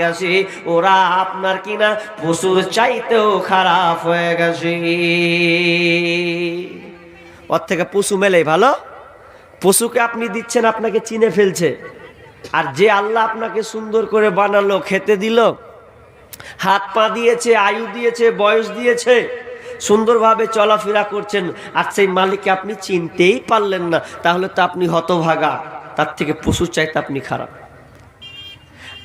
গেছে। ওরা আপনার কিনা পশুর চাইতেও খারাপ হয়ে গেছে। ওর থেকে পশু মেলে ভালো। পশুকে আপনি দিচ্ছেন, আপনাকে চিনে ফেলছে। আর যে আল্লাহ আপনাকে সুন্দর করে বানালো, খেতে দিল, হাত পা দিয়েছে, আয়ু দিয়েছে, বয়স দিয়েছে, সুন্দরভাবে চলাফেরা করছেন, আর সেই মালিককে আপনি চিনতেই পারলেন না, তাহলে তো আপনি হতভাগা। তার থেকে পশুর চাইতে আপনি খারাপ।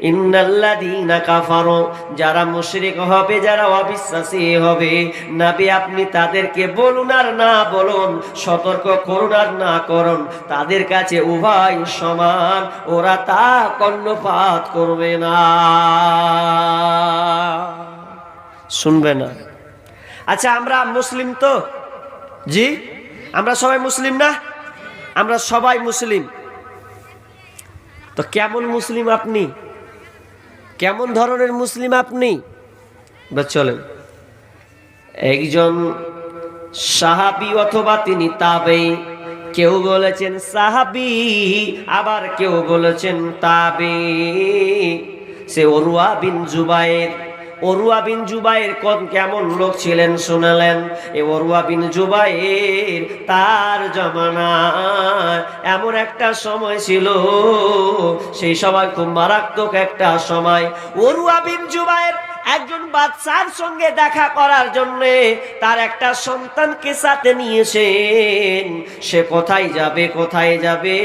ইন্নাল্লাযীনা কাফারু, যারা মুশরিক হবে, যারা অবিশ্বাসী হবে, নবী আপনি তাদেরকে বলুন আর না বলুন, সতর্ক করুন আর না করুন, তাদের কাছে উভয় সমান, ওরা তা কর্ণপাত করবে না। শুনবে না? আচ্ছা আমরা মুসলিম তো? জি? আমরা সবাই মুসলিম না? আমরা সবাই মুসলিম। তো কেমন মুসলিম আপনি? কেমন ধরনের মুসলিম আপনি? বা চলেন। একজন সাহাবি অথবা তিনি তাবে কেউ বলেছেন সাহাবি, আবার কেউ বলেছেন তাবে সে অরুয়া বিন জুবাইর অরুয়া বিন জুবাইর কোন কেমন লোক ছিলেন শোনালেন। এ অরুয়া বিন জুবাইর তার জমানায় এমন একটা সময় ছিল, সেই সময় খুব মারাত্মক একটা সময়। অরুয়া বিন জুবাইর একজন বাচ্চার সঙ্গে দেখা করার জন্য তার একটা সন্তানকে সাথে নিয়েছেন। সে কোথায় যাবে কোথায় যাবে?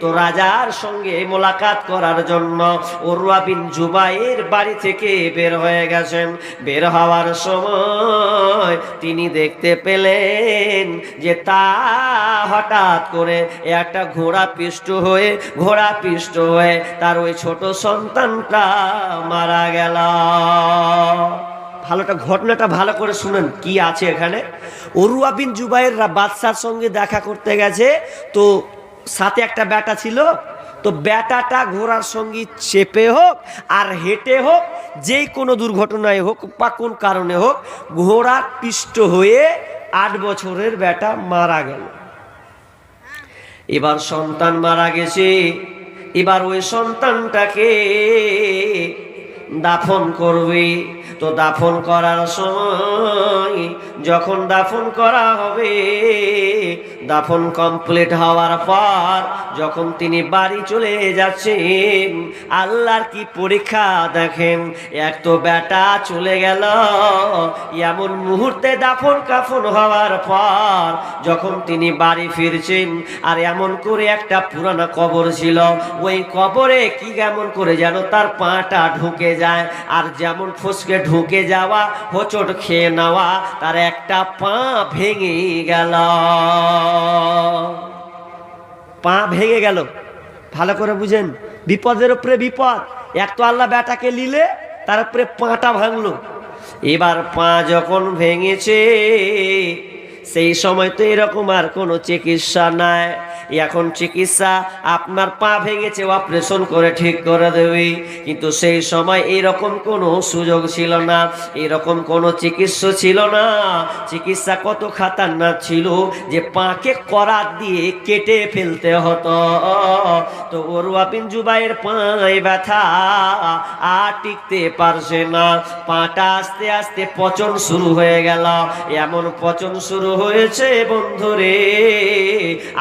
তো রাজার সঙ্গে মোলাকাত করার জন্য ওরুয়া বিন জুবাইয়ের বাড়ি থেকে বের হয়ে গেছেন। বের হওয়ার সময় তিনি দেখতে পেলেন যে তা হঠাৎ করে একটা ঘোড়া পিষ্ট হয়ে, ঘোড়া পিষ্ট হয়ে তার ওই ছোট সন্তানটা মারা গেল। ভালোটা ঘটনাটা ভালো করে শুনেন, কি আছে এখানে? অরুয়া বিন জুবাইর বাদশার সঙ্গে দেখা করতে গেছে, তো সাথে একটা ব্যাটা ছিল, তো ব্যাটাটা ঘোড়ার সঙ্গে চেপে হোক আর হেঁটে হোক, যেই কোনো দুর্ঘটনায় হোক বা কোন কারণে হোক ঘোড়ার পিষ্ট হয়ে আট বছরের ব্যাটা মারা গেল। এবার সন্তান মারা গেছে, এবার ওই সন্তানটাকে দাফন করবে। তো দাফন করার সময় যখন দাফন করা হবে, দাফন কমপ্লিট হওয়ার পর যখন তিনি বাড়ি চলে যাচ্ছেন, আল্লাহর কি পরীক্ষা দেখেন? এক তো বেটা চলে গেল। এমন মুহূর্তে দাফন কাফন হওয়ার পর যখন তিনি বাড়ি ফিরছেন, আর এমন করে একটা পুরানো কবর ছিল। ওই কবরে কি কেমন করে যেন তার পাটা ঢুকে যায়, আর যেমন ফুসকে ঢুকে যাওয়া, হোচট খেয়ে নেওয়া, তার একটা পা ভেঙে গেল। পা ভেঙে গেল। ভালো করে বুঝেন, বিপদের উপরে বিপদ। এক তো আল্লাহ বেটাকে নিলে, তার উপরে পাটা ভাঙলো। এবার পা যখন ভেঙেছে, সেই সময় তো এরকম আর কোনো চিকিৎসা নাই। এখন চিকিৎসা আপনার পা ভেঙেছে অপারেশন করে ঠিক করে দেবে। কিন্তু সেই সময় এরকম কোনো সুযোগ ছিল না, এরকম কোনো চিকিৎসা ছিল না। চিকিৎসা কত খাতারনাক ছিল যে পাকে করাত দিয়ে কেটে ফেলতে হতো। তো ওর ওয়াপিন জুবাইয়ের পায়ে ব্যথা আর টিকতে পারছে না। পাটা আস্তে আস্তে পচন শুরু হয়ে গেল। এমন পচন শুরু হয়েছে বন্ধুরে,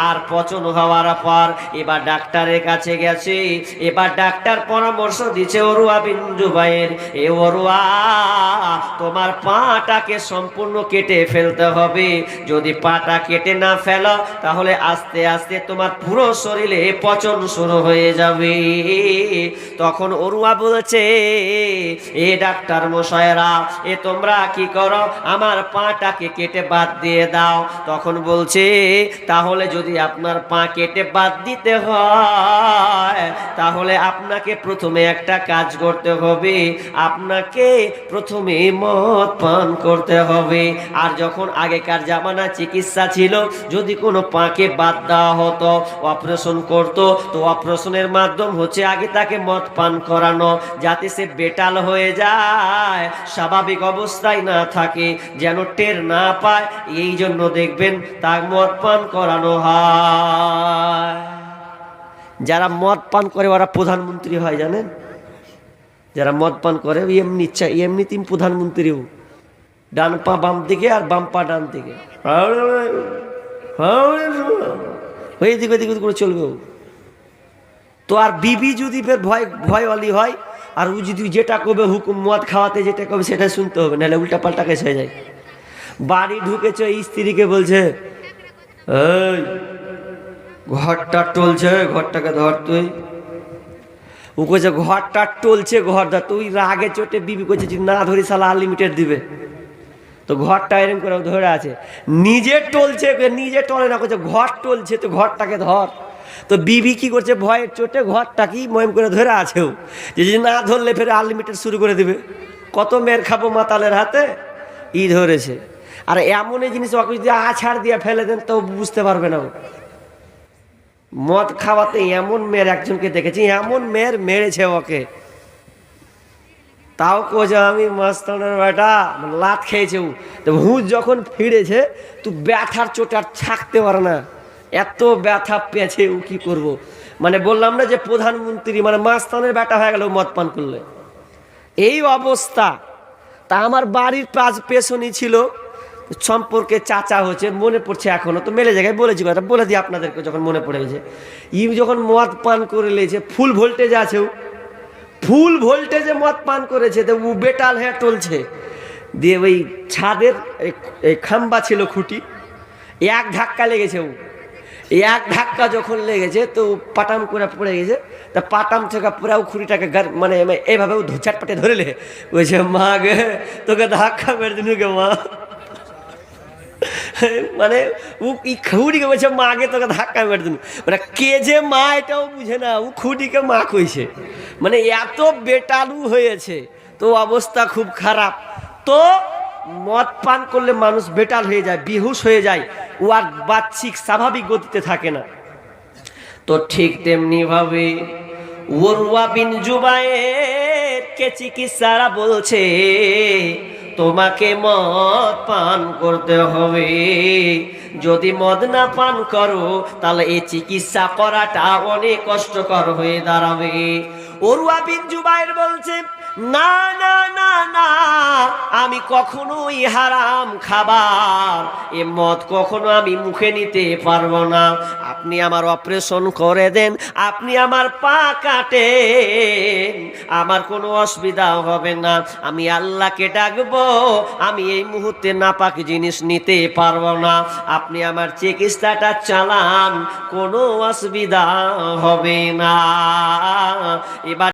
আর পচন হওয়ার পর এবার ডাক্তারের কাছে গেছে। এবার ডাক্তার পরামর্শ দিচ্ছে অরুয়া বিন্দু ভাইয়ের এ অরুয়া, তোমার পাটাকে সম্পূর্ণ কেটে ফেলতে হবে। যদি পাটা কেটে না ফেলো, তাহলে আস্তে আস্তে তোমার পুরো শরীরে পচন শুরু হয়ে যাবে। তখন অরুয়া বলেছে, এ ডাক্তার মশাইরা এ তোমরা কি করো? আমার পাটাকে কেটে বাদ দিয়ে দাও। তখন বলছে, তাহলে যদি আপনার পা কেটে বাদ দিতে হয়। তাহলে আপনাকে প্রথমে একটা কাজ করতে হবে। আপনাকে প্রথমে মদ পান করতে হবে। আর যখন আগেকার জামানা চিকিৎসা ছিল, যদি কোনো পাকে বাদ দেওয়া হতো, অপারেশন করত, তো অপারেশনের মাধ্যম হচ্ছে আগে তাকে মদ পান করানো, যাতে সে বেটাল হয়ে যায়, স্বাভাবিক অবস্থায় না থাকে, যেন টের না পায়। এই জন্য দেখবেন তার মদ পান করানো হয়। যারা মদ পান করে ওরা প্রধানমন্ত্রী হয়, জানেন? যারা মদ পান করে এমনি ইচ্ছা এমনি তিন প্রধানমন্ত্রীও। ডান পা বাম দিকে আর বাম পা ডান দিকে। ওই দিকে ওদিকে করে চলবে তো আর বিবি যদি ফের ভয় ভয় অলি হয়, আর ও যদি যেটা করবে হুকুম মদ খাওয়াতে যেটা করবে সেটা শুনতে হবে, নাহলে উল্টা পাল্টা কেস হয়ে যায়। বাড়ি ঢুকেছে স্ত্রীকে বলছে ঘরটা টলছে, ঘরটাকে ধর তুই। ও কইছে, ঘরটা টলছে, ঘর ধর। তুই রাগে চোটে বিবি কইছে যদি না ধরি সালা আনলিমিটেড দিবে। তো ঘরটা এরকম করে ধরে আছে। নিজে টলছে নিজে টলে না। করছে ঘর টলছে, তো ঘরটাকে ধর। তো বিবি কি করছে, ভয়ের চোটে ঘরটা কি ময়ম করে ধরে আছেও যে যদি না ধরলে ফের আনলিমিটেড শুরু করে দিবে। কত মেয়ের খাব মাতালের হাতে? ই ধরেছে। আর এমনই জিনিস ওকে যদি আছাড় দিয়ে ফেলে দেন, তো বুঝতে পারবে না ও। মদ খাওয়াতে এমন মেয়ের একজনকে দেখেছি, এমন মেয়ের মেরেছে ওকে। তাও কোচ আমি মাস্তানের বেটা। লাত খেয়েছে ও। তো হুঁচ যখন ফিরেছে তুই ব্যথার চোটে আর থাকতে পারে না। এত ব্যথা পেয়েছে ও কি করব। মানে বললাম না যে, প্রধানমন্ত্রী মানে মাস্তানের বেটা হয়ে গেল মদ পান করলে। এই অবস্থা। তা আমার বাড়ির পাশ পেছনই ছিল। সম্পর্কে চাচা হচ্ছে মনে পড়ছে এখনও তো মেলে জায়গায় বলেছি কথা বলে দিই আপনাদেরকে যখন মনে পড়ে গেছে। ই যখন মদ পান করে লেছে ফুল ভোল্টেজ আছে ও। ফুল ভোল্টেজে মদ পান করেছে, তো ও বেটাল হ্যাঁ টলছে। দিয়ে ওই ছাদের এই- খাম্বা ছিল খুঁটি, এক ধাক্কা লেগেছে ও। এক ধাক্কা যখন লেগেছে, তো পাটাম করে পড়ে গেছে। তা পাটাম থেকে পুরা ও খুঁড়িটাকে মানে এইভাবে ও ঝাটপাটে ধরেলে বলছে, মা গে, তোকে ধাক্কা মেরে দিনু গে মা। মানে ও খুঁড়িকে বলছে, মাকে তোকে ধাক্কা মেরে দিন মানে কে যে মা এটাও বুঝে না, ও খুঁড়িকে মা কইছে। মানে এত বেটালু হয়েছে, তো অবস্থা খুব খারাপ। তো মদ পান করলে মানুষ বেটাল হয়ে যায়, বিহুশ হয়ে যায়, ও আর বাচ্চিক স্বাভাবিক গতিতে থাকে না। তো ঠিক তেমনি ভাবে ওরওয়া বিন জুবায়ের কে চিকিৎসারা বলছে তোমাকে মদ পান করতে হবে। যদি মদ না পান করো, তাহলে এই চিকিৎসা করাটা অনেক কষ্টকর হয়ে দাঁড়াবে। ওরুয়া বিন জুবায়ের বলছে, না না না না, আমি কখনোই হারাম খাবার। এ মদ কখনো আমি মুখে নিতে পারব না। আপনি আমার অপারেশন করে দেন, আপনি আমার পা কাটেন। আমার কোনো অসুবিধা হবে না। আমি আল্লাহকে ডাকবো, আমি এই মুহূর্তে নাপাক জিনিস নিতে পারব না। আপনি আমার চিকিৎসাটা চালান, কোনো অসুবিধা হবে না। এবার